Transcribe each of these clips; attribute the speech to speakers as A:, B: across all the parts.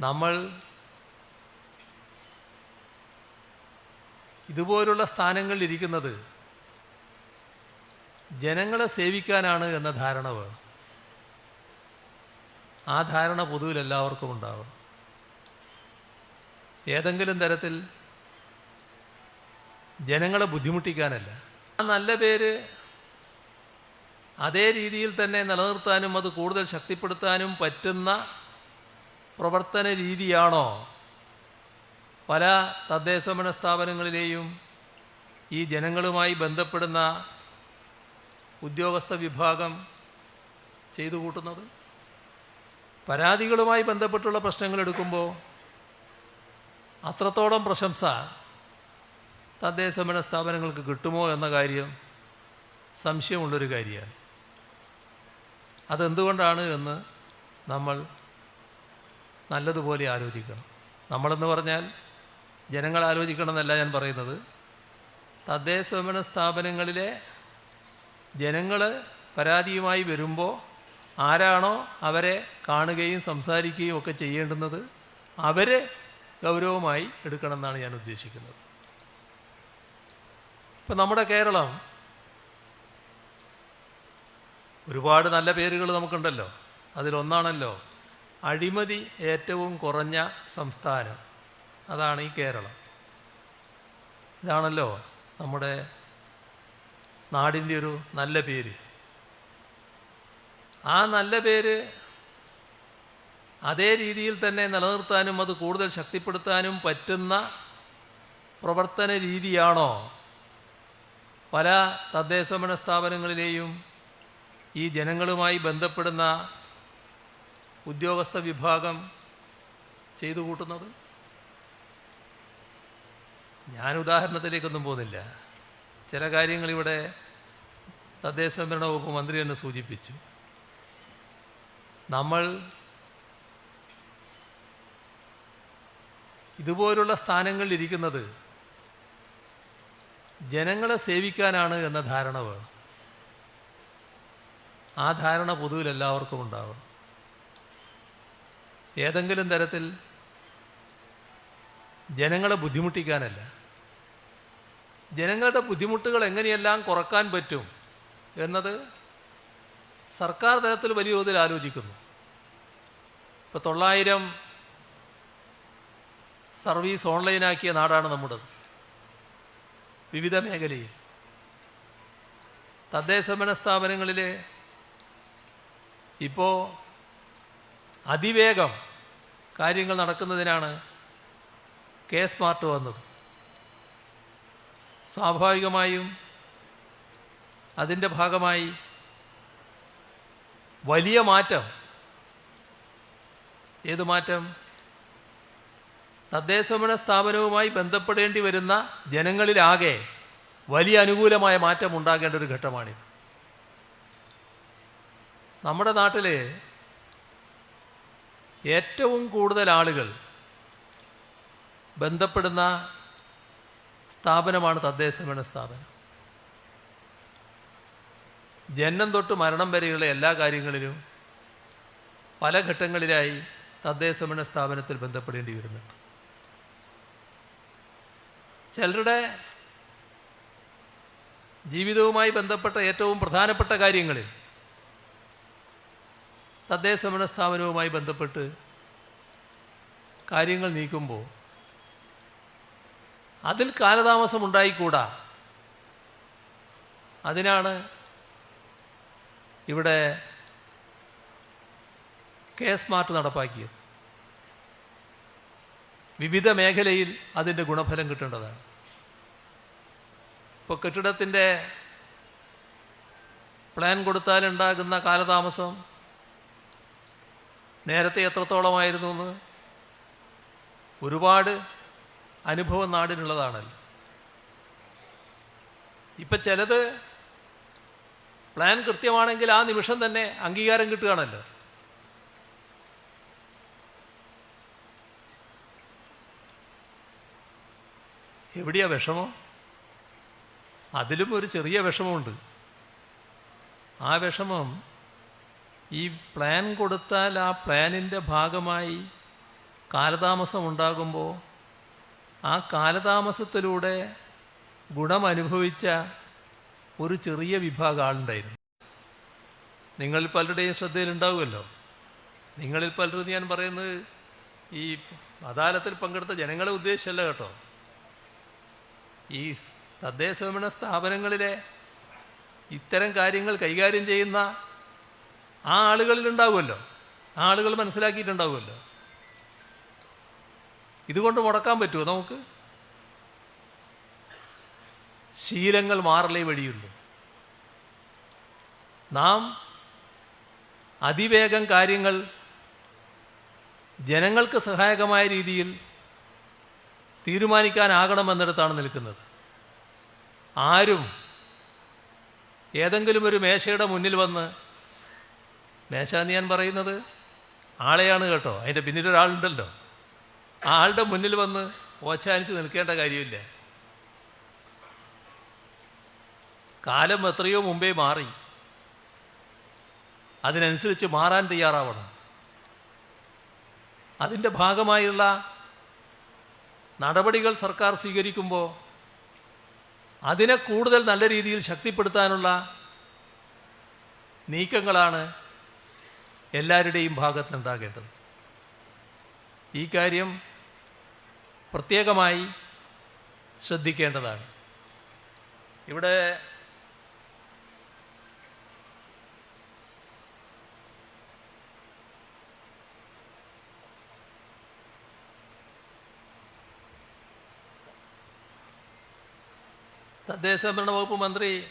A: നമ്മൾ ഇതുപോലുള്ള സ്ഥാനങ്ങളിൽ ഇരിക്കുന്നത് ജനങ്ങളെ സേവിക്കാനാണ് എന്ന ധാരണ വേണം. ആ ധാരണ പൊതുവിൽ എല്ലാവർക്കും ഉണ്ടാവണം. ഏതെങ്കിലും തരത്തിൽ ജനങ്ങളെ ബുദ്ധിമുട്ടിക്കാനല്ല. ആ നല്ല പേര് അതേ രീതിയിൽ തന്നെ നിലനിർത്താനും അത് കൂടുതൽ ശക്തിപ്പെടുത്താനും പറ്റുന്ന പ്രവർത്തന രീതിയാണോ? പല തദ്ദേശഭരണ സ്ഥാപനങ്ങളിലെയും ഈ ജനങ്ങളുമായി ബന്ധപ്പെടുന്ന ഉദ്യോഗസ്ഥ വിഭാഗം ചെയ്തു കൂട്ടുന്നത്? പരാതികളുമായി ബന്ധപ്പെട്ടുള്ള പ്രശ്നങ്ങൾ എടുക്കുമ്പോൾ അത്രത്തോളം പ്രശംസ തദ്ദേശഭരണ സ്ഥാപനങ്ങൾക്ക് കിട്ടുമോ എന്ന കാര്യം സംശയമുള്ളൊരു കാര്യമാണ്. അതെന്തുകൊണ്ടാണ് എന്ന് നമ്മൾ നല്ലതുപോലെ ആലോചിക്കണം. നമ്മളെന്ന് പറഞ്ഞാൽ ജനങ്ങൾ ആലോചിക്കണം എന്നല്ല ഞാൻ പറയുന്നത്. തദ്ദേശ സ്വയംഭരണ സ്ഥാപനങ്ങളിലെ ജനങ്ങൾ പരാതിയുമായി വരുമ്പോൾ ആരാണോ അവരെ കാണുകയും സംസാരിക്കുകയും ഒക്കെ ചെയ്യേണ്ടുന്നത് അവരെ ഗൗരവമായി എടുക്കണം എന്നാണ് ഞാൻ ഉദ്ദേശിക്കുന്നത്. ഇപ്പം നമ്മുടെ കേരളം ഒരുപാട് നല്ല പേരുകൾ നമുക്കുണ്ടല്ലോ. അതിലൊന്നാണല്ലോ അഴിമതി ഏറ്റവും കുറഞ്ഞ സംസ്ഥാനം. അതാണ് ഈ കേരളം. ഇതാണല്ലോ നമ്മുടെ നാടിന്റെ ഒരു നല്ല പേര്. ആ നല്ല പേര് അതേ രീതിയിൽ തന്നെ നിലനിർത്താനും അത് കൂടുതൽ ശക്തിപ്പെടുത്താനും പറ്റുന്ന പ്രവർത്തന രീതിയാണോ? പല തദ്ദേശഭരണ സ്ഥാപനങ്ങളിലെയും ഈ ജനങ്ങളുമായി ബന്ധപ്പെടുന്ന ഉദ്യോഗസ്ഥ വിഭാഗം ചെയ്തു കൂട്ടുന്നത്? ഞാൻ ഉദാഹരണത്തിലേക്കൊന്നും പോകുന്നില്ല. ചില കാര്യങ്ങൾ ഇവിടെ തദ്ദേശഭരണ വകുപ്പ് മന്ത്രി തന്നെ സൂചിപ്പിച്ചു. നമ്മൾ ഇതുപോലുള്ള സ്ഥാനങ്ങളിൽ ഇരിക്കുന്നത് ജനങ്ങളെ സേവിക്കാനാണ് എന്ന ധാരണ വേണം. ആ ധാരണ പൊതുവിൽ എല്ലാവർക്കും ഉണ്ടാവണം. ഏതെങ്കിലും തരത്തിൽ ജനങ്ങളെ ബുദ്ധിമുട്ടിക്കാനല്ല. ജനങ്ങളുടെ ബുദ്ധിമുട്ടുകൾ എങ്ങനെയെല്ലാം കുറയ്ക്കാൻ പറ്റും എന്നത് സർക്കാർ തലത്തിൽ വലിയ തോതിൽ ആലോചിക്കുന്നു. ഇപ്പോൾ തൊള്ളായിരം സർവീസ് ഓൺലൈനാക്കിയ നാടാണ് നമ്മുടേത്. വിവിധ മേഖലയിൽ. തദ്ദേശഭരണ സ്ഥാപനങ്ങളിലെ ഇപ്പോൾ അതിവേഗം കാര്യങ്ങൾ നടക്കുന്നതിനാണ് കെ സ്മാർട്ട് വന്നത്. സ്വാഭാവികമായും അതിന്റെ ഭാഗമായി വലിയ മാറ്റം. ഏത് മാറ്റം? തദ്ദേശഭരണ സ്ഥാപനവുമായി ബന്ധപ്പെടേണ്ടി വരുന്ന ജനങ്ങളിലാകെ വലിയ അനുകൂലമായ മാറ്റം ഉണ്ടാകേണ്ട ഒരു ഘട്ടമാണിത്. നമ്മുടെ നാട്ടിൽ ഏറ്റവും കൂടുതൽ ആളുകൾ ബന്ധപ്പെടുന്ന സ്ഥാപനമാണ് തദ്ദേശ ഭരണ സ്ഥാപനം. ജനനം തൊട്ട് മരണം വരെയുള്ള എല്ലാ കാര്യങ്ങളിലും പല ഘട്ടങ്ങളിലായി തദ്ദേശ ഭരണ സ്ഥാപനത്തിൽ ബന്ധപ്പെടേണ്ടി വരുന്നുണ്ട്. ചിലരുടെ ജീവിതവുമായി ബന്ധപ്പെട്ട ഏറ്റവും പ്രധാനപ്പെട്ട കാര്യങ്ങളിൽ തദ്ദേശഭരണ സ്ഥാപനവുമായി ബന്ധപ്പെട്ട് കാര്യങ്ങൾ നീക്കുമ്പോൾ അതിൽ കാലതാമസം ഉണ്ടായിക്കൂടാ. അതിനാണ് ഇവിടെ കെ സ്മാർട്ട് നടപ്പാക്കിയത്. വിവിധ മേഖലയിൽ അതിന്റെ ഗുണഫലം കിട്ടേണ്ടതാണ്. ഇപ്പോൾ കെട്ടിടത്തിന്റെ പ്ലാൻ കൊടുത്താലുണ്ടാകുന്ന കാലതാമസം നേരത്തെ എത്രത്തോളമായിരുന്നു എന്ന് ഒരുപാട് അനുഭവം നാടിനുള്ളതാണല്ലോ. ഇപ്പം ചിലത് പ്ലാൻ കൃത്യമാണെങ്കിൽ ആ നിമിഷം തന്നെ അംഗീകാരം കിട്ടുകയാണല്ലോ. എവിടെയാ വിഷമം? അതിലും ഒരു ചെറിയ വിഷമമുണ്ട്. ആ വിഷമം ഈ പ്ലാൻ കൊടുത്താൽ ആ പ്ലാനിന്റെ ഭാഗമായി കാലതാമസം ഉണ്ടാകുമ്പോൾ ആ കാലതാമസത്തിലൂടെ ഗുണമനുഭവിച്ച ഒരു ചെറിയ വിഭാഗം ആളുണ്ടായിരുന്നു. നിങ്ങളിൽ പലരുടെയും ശ്രദ്ധയിലുണ്ടാവുമല്ലോ നിങ്ങളിൽ പലരും ഞാൻ പറയുന്നത് ഈ അദാലത്തിൽ പങ്കെടുത്ത ജനങ്ങളെ ഉദ്ദേശിച്ചല്ല കേട്ടോ. ഈ തദ്ദേശ സ്ഥാപനങ്ങളിലെ ഇത്തരം കാര്യങ്ങൾ കൈകാര്യം ചെയ്യുന്ന ആ ആളുകളിലുണ്ടാവുമല്ലോ. ആ ആളുകൾ മനസ്സിലാക്കിയിട്ടുണ്ടാവുമല്ലോ. ഇതുകൊണ്ട് മുടക്കാൻ പറ്റുമോ നമുക്ക്? ശീലങ്ങൾ മാറലേ വഴിയുള്ളൂ. നാം അതിവേഗം കാര്യങ്ങൾ ജനങ്ങൾക്ക് സഹായകമായ രീതിയിൽ തീരുമാനിക്കാനാകണമെന്നിടത്താണ് നിൽക്കുന്നത്. ആരും ഏതെങ്കിലും ഒരു മേശയുടെ മുന്നിൽ വന്ന് മേശ എന്ന് ഞാൻ പറയുന്നത്? ആളെയാണ് കേട്ടോ. അതിന്റെ പിന്നിലൊരാളുണ്ടല്ലോ ആ ആളുടെ മുന്നിൽ വന്ന് ഓച്ചാനിച്ച് നിൽക്കേണ്ട കാര്യമില്ല. കാലം എത്രയോ മുമ്പേ മാറി. അതിനനുസരിച്ച് മാറാൻ തയ്യാറാവണം. അതിന്റെ ഭാഗമായുള്ള നടപടികൾ സർക്കാർ സ്വീകരിക്കുമ്പോൾ അതിനെ കൂടുതൽ നല്ല രീതിയിൽ ശക്തിപ്പെടുത്താനുള്ള നീക്കങ്ങളാണ് എല്ലാവരുടെയും ഭാഗത്ത് ഉണ്ടാകേണ്ടത് ഈ കാര്യം പ്രത്യേകമായി ശ്രദ്ധിക്കേണ്ടതാണ്. ഇവിടെ തദ്ദേശ ഭരണ വകുപ്പ് മന്ത്രി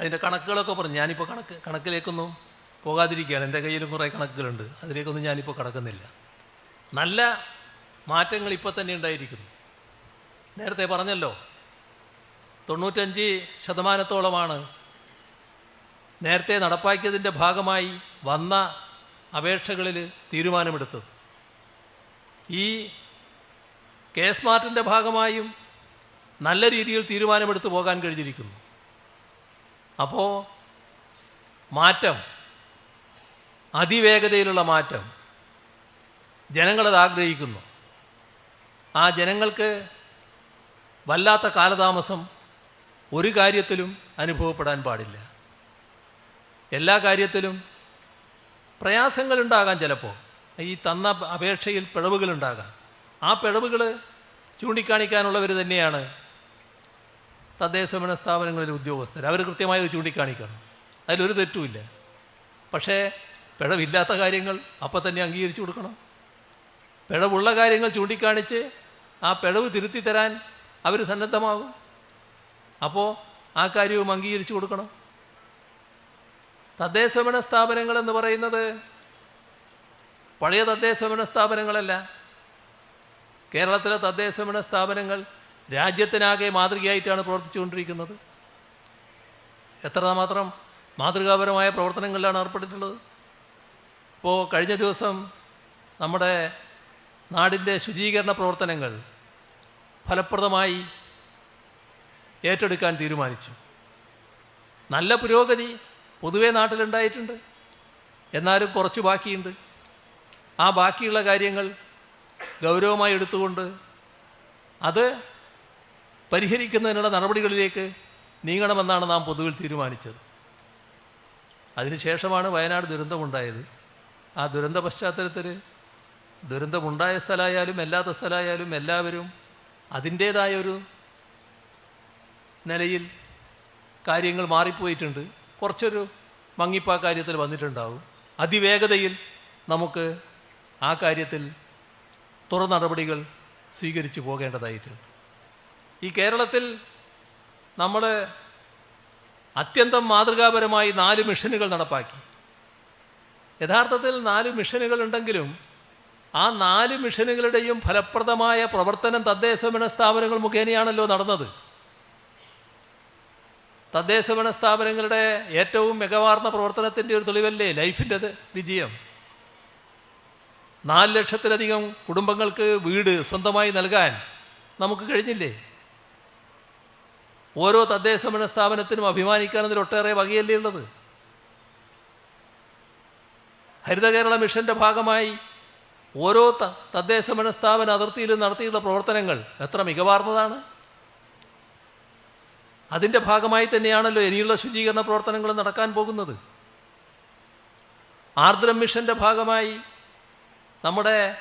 A: അതിന്റെ കണക്കുകളൊക്കെ പറഞ്ഞു. ഞാനിപ്പോൾ കണക്ക് കണക്കിലേക്കൊന്നും. പോകാതിരിക്കുകയാണ്. എന്റെ കയ്യിലും കുറേ കണക്കുകളുണ്ട്. അതിലേക്കൊന്നും ഞാനിപ്പോൾ കടക്കുന്നില്ല. നല്ല മാറ്റങ്ങൾ ഇപ്പോൾ തന്നെ ഉണ്ടായിരിക്കുന്നു. നേരത്തെ പറഞ്ഞല്ലോ തൊണ്ണൂറ്റഞ്ച് ശതമാനത്തോളമാണ് നേരത്തെ നടപ്പാക്കിയതിന്റെ ഭാഗമായി വന്ന അപേക്ഷകളിൽ തീരുമാനമെടുത്തത്. ഈ കെ സ്മാർട്ടിന്റെ ഭാഗമായും നല്ല രീതിയിൽ തീരുമാനമെടുത്ത് പോകാൻ കഴിഞ്ഞിരിക്കുന്നു. അപ്പോൾ മാറ്റം അതിവേഗതയിലുള്ള മാറ്റം. ജനങ്ങളത് ആഗ്രഹിക്കുന്നു. ആ ജനങ്ങൾക്ക് വല്ലാത്ത കാലതാമസം ഒരു കാര്യത്തിലും അനുഭവപ്പെടാൻ പാടില്ല. എല്ലാ കാര്യത്തിലും പ്രയാസങ്ങളുണ്ടാകാം ചിലപ്പോൾ. ഈ തന്ന അപേക്ഷയിൽ പിഴവുകളുണ്ടാകാം. ആ പിഴവുകൾ ചൂണ്ടിക്കാണിക്കാനുള്ളവർ തന്നെയാണ് തദ്ദേശഭരണ സ്ഥാപനങ്ങളിലെ ഉദ്യോഗസ്ഥർ. അവർ കൃത്യമായി ചൂണ്ടിക്കാണിക്കണം. അതിലൊരു തെറ്റുമില്ല പക്ഷേ പിഴവില്ലാത്ത കാര്യങ്ങൾ അപ്പം തന്നെ അംഗീകരിച്ചു കൊടുക്കണം. പിഴവുള്ള കാര്യങ്ങൾ ചൂണ്ടിക്കാണിച്ച് ആ പിഴവ് തിരുത്തി തരാൻ അവർ സന്നദ്ധമാകും. അപ്പോൾ ആ കാര്യവും അംഗീകരിച്ചു കൊടുക്കണം. സ്ഥാപനങ്ങൾ എന്ന് പറയുന്നത് പഴയ തദ്ദേശഭരണ സ്ഥാപനങ്ങളല്ല. കേരളത്തിലെ തദ്ദേശഭരണ സ്ഥാപനങ്ങൾ രാജ്യത്തിനാകെ മാതൃകയായിട്ടാണ് പ്രവർത്തിച്ചുകൊണ്ടിരിക്കുന്നത്. എത്രമാത്രം മാതൃകാപരമായ പ്രവർത്തനങ്ങളിലാണ് ഏർപ്പെട്ടിട്ടുള്ളത്? ഇപ്പോൾ കഴിഞ്ഞ ദിവസം നമ്മുടെ നാടിന്റെ ശുചീകരണ പ്രവർത്തനങ്ങൾ ഫലപ്രദമായി ഏറ്റെടുക്കാൻ തീരുമാനിച്ചു. നല്ല പുരോഗതി പൊതുവെ നാട്ടിലുണ്ടായിട്ടുണ്ട്. എന്നാലും കുറച്ച് ബാക്കിയുണ്ട്. ആ ബാക്കിയുള്ള കാര്യങ്ങൾ ഗൗരവമായി എടുത്തുകൊണ്ട് അത് പരിഹരിക്കുന്നതിനുള്ള നടപടികളിലേക്ക് നീങ്ങണമെന്നാണ് നാം പൊതുവിൽ തീരുമാനിച്ചത്. അതിനുശേഷമാണ് വയനാട് ദുരന്തമുണ്ടായത്. ആ ദുരന്ത പശ്ചാത്തലത്തിൽ ദുരന്തമുണ്ടായ സ്ഥലമായാലും അല്ലാത്ത സ്ഥലമായാലും എല്ലാവരും അതിന്റേതായ ഒരു നിലയിൽ കാര്യങ്ങൾ മാറിപ്പോയിട്ടുണ്ട്. കുറച്ചൊരു മങ്ങിപ്പ കാര്യത്തിൽ വന്നിട്ടുണ്ടാവും. അതിവേഗതയിൽ നമുക്ക് ആ കാര്യത്തിൽ തുറ നടപടികൾ സ്വീകരിച്ചു പോകേണ്ടതായിട്ടുണ്ട്. ഈ കേരളത്തിൽ നമ്മൾ അത്യന്തം മാതൃകാപരമായി നാല് മിഷനുകൾ നടപ്പാക്കി. യഥാർത്ഥത്തിൽ നാല് മിഷനുകളുണ്ടെങ്കിലും ആ നാല് മിഷനുകളുടെയും ഫലപ്രദമായ പ്രവർത്തനം തദ്ദേശഭരണ സ്ഥാപനങ്ങൾ മുഖേനയാണല്ലോ നടന്നത്. തദ്ദേശഭരണ സ്ഥാപനങ്ങളുടെ ഏറ്റവും മികവാർന്ന പ്രവർത്തനത്തിന്റെ ഒരു തെളിവല്ലേ ലൈഫിന്റെ വിജയം? നാല് ലക്ഷത്തിലധികം കുടുംബങ്ങൾക്ക് വീട് സ്വന്തമായി നൽകാൻ നമുക്ക് കഴിഞ്ഞില്ലേ? ഓരോ തദ്ദേശഭരണ സ്ഥാപനത്തിനും അഭിമാനിക്കാനതിൽ ഒട്ടേറെ വകയല്ലേ ഉള്ളത്? ഹരിത കേരള മിഷന്റെ ഭാഗമായി ഓരോ തദ്ദേശ മനസ്ഥാപന അതിർത്തിയിലും നടത്തിയിട്ടുള്ള പ്രവർത്തനങ്ങൾ എത്ര മികവാർന്നതാണ്? അതിന്റെ ഭാഗമായി തന്നെയാണല്ലോ ഇനിയുള്ള ശുചീകരണ പ്രവർത്തനങ്ങൾ നടക്കാൻ പോകുന്നത്. ആർദ്രം മിഷന്റെ ഭാഗമായി നമ്മുടെ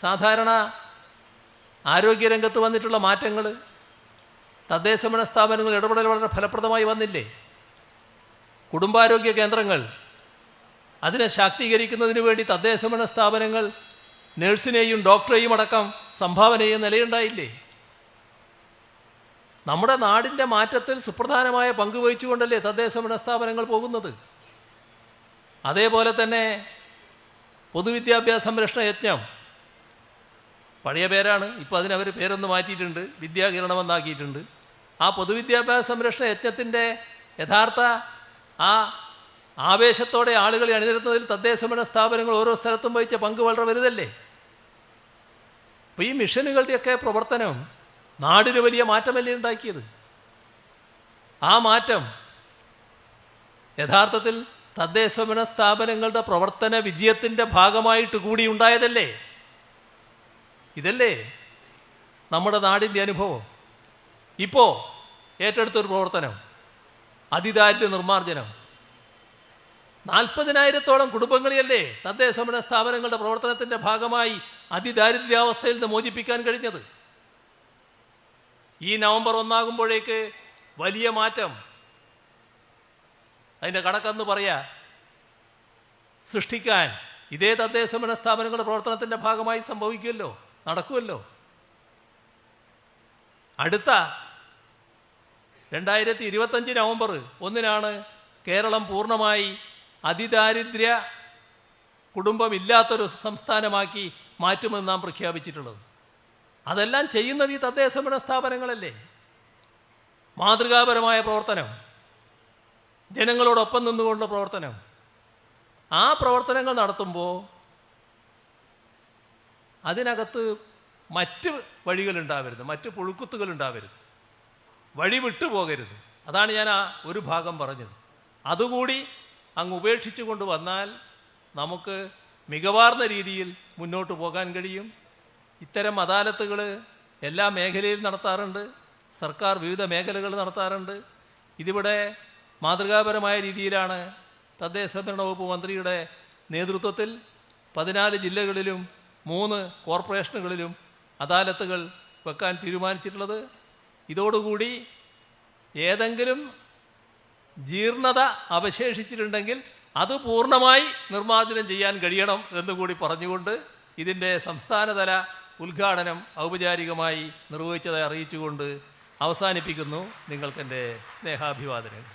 A: സാധാരണ ആരോഗ്യരംഗത്ത് വന്നിട്ടുള്ള മാറ്റങ്ങൾ തദ്ദേശ സ്ഥാപനങ്ങൾ ഇടപെടൽ വളരെ ഫലപ്രദമായി വന്നില്ലേ? കുടുംബാരോഗ്യ കേന്ദ്രങ്ങൾ അതിനെ ശാക്തീകരിക്കുന്നതിന് വേണ്ടി തദ്ദേശഭരണ സ്ഥാപനങ്ങൾ നഴ്സിനെയും ഡോക്ടറെയും അടക്കം സംഭാവന ചെയ്യുന്ന നിലയുണ്ടായില്ലേ? നമ്മുടെ നാടിന്റെ മാറ്റത്തിൽ സുപ്രധാനമായ പങ്ക് വഹിച്ചുകൊണ്ടല്ലേ തദ്ദേശഭരണ സ്ഥാപനങ്ങൾ പോകുന്നത്? അതേപോലെ തന്നെ പൊതുവിദ്യാഭ്യാസ സംരക്ഷണ യജ്ഞം. പഴയ പേരാണ് ഇപ്പോൾ അതിനവർ പേരൊന്ന് മാറ്റിയിട്ടുണ്ട് വിദ്യാകിരണമെന്നാക്കിയിട്ടുണ്ട് ആ പൊതുവിദ്യാഭ്യാസ സംരക്ഷണ യജ്ഞത്തിന്റെ യഥാർത്ഥ ആ ആവേശത്തോടെ ആളുകളെ അണിനിരത്തുന്നതിൽ തദ്ദേശഭരണ സ്ഥാപനങ്ങൾ ഓരോ സ്ഥലത്തും വഹിച്ച പങ്ക് വളരെ വലുതല്ലേ? അപ്പോൾ ഈ മിഷനുകളുടെയൊക്കെ പ്രവർത്തനം നാടിന് വലിയ മാറ്റമല്ലേ ഉണ്ടാക്കിയത്? ആ മാറ്റം യഥാർത്ഥത്തിൽ തദ്ദേശഭരണ സ്ഥാപനങ്ങളുടെ പ്രവർത്തന വിജയത്തിന്റെ ഭാഗമായിട്ട് കൂടി ഉണ്ടായതല്ലേ? ഇതല്ലേ നമ്മുടെ നാടിന്റെ അനുഭവം? ഇപ്പോൾ ഏറ്റെടുത്തൊരു പ്രവർത്തനം അതിദാരിദ്ര്യ നിർമ്മാർജനം. നാൽപ്പതിനായിരത്തോളം കുടുംബങ്ങളെയല്ലേ തദ്ദേശഭരണ സ്ഥാപനങ്ങളുടെ പ്രവർത്തനത്തിന്റെ ഭാഗമായി അതിദാരിദ്ര്യാവസ്ഥയിൽ നിന്ന് മോചിപ്പിക്കാൻ കഴിഞ്ഞത്? ഈ നവംബർ ഒന്നാകുമ്പോഴേക്ക് വലിയ മാറ്റം. അതിന്റെ കണക്കെന്ന് പറയാ സൃഷ്ടിക്കാൻ ഇതേ തദ്ദേശഭരണ സ്ഥാപനങ്ങളുടെ പ്രവർത്തനത്തിന്റെ ഭാഗമായി സംഭവിക്കുമല്ലോ നടക്കുമല്ലോ അടുത്ത രണ്ടായിരത്തി ഇരുപത്തഞ്ച് നവംബർ ഒന്നിനാണ് കേരളം പൂർണമായി അതിദാരിദ്ര്യ കുടുംബമില്ലാത്തൊരു സംസ്ഥാനമാക്കി മാറ്റുമെന്ന് നാം പ്രഖ്യാപിച്ചിട്ടുള്ളത്. അതെല്ലാം ചെയ്യുന്നത് ഈ തദ്ദേശ ഭരണ സ്ഥാപനങ്ങളല്ലേ? മാതൃകാപരമായ പ്രവർത്തനം ജനങ്ങളോടൊപ്പം നിന്നുകൊണ്ടുള്ള പ്രവർത്തനം. ആ പ്രവർത്തനങ്ങൾ നടത്തുമ്പോൾ അതിനകത്ത് മറ്റ് വഴികളുണ്ടാവരുത് മറ്റ് പുഴുക്കുത്തുകൾ ഉണ്ടാവരുത് വഴി വിട്ടുപോകരുത് അതാണ് ഞാൻ ആ ഒരു ഭാഗം പറഞ്ഞത്. അതുകൂടി അങ്ങ് ഉപേക്ഷിച്ചു കൊണ്ട് വന്നാൽ നമുക്ക് മികവാർന്ന രീതിയിൽ മുന്നോട്ട് പോകാൻ കഴിയും. ഇത്തരം അദാലത്തുകൾ എല്ലാ മേഖലയിലും നടത്താറുണ്ട്. സർക്കാർ വിവിധ മേഖലകൾ നടത്താറുണ്ട്. ഇതിവിടെ മാതൃകാപരമായ രീതിയിലാണ് തദ്ദേശഭരണ വകുപ്പ് മന്ത്രിയുടെ നേതൃത്വത്തിൽ പതിനാല് ജില്ലകളിലും മൂന്ന് കോർപ്പറേഷനുകളിലും അദാലത്തുകൾ വെക്കാൻ തീരുമാനിച്ചിട്ടുള്ളത്. ഇതോടുകൂടി ഏതെങ്കിലും ജീർണത അവശേഷിച്ചിട്ടുണ്ടെങ്കിൽ അത് പൂർണമായി നിർമ്മാർജനം ചെയ്യാൻ കഴിയണം എന്നുകൂടി പറഞ്ഞുകൊണ്ട് ഇതിന്റെ സംസ്ഥാനതല ഉദ്ഘാടനം ഔപചാരികമായി നിർവഹിച്ചതായി അറിയിച്ചുകൊണ്ട് അവസാനിപ്പിക്കുന്നു. നിങ്ങൾക്കെന്റെ സ്നേഹാഭിവാദനങ്ങൾ.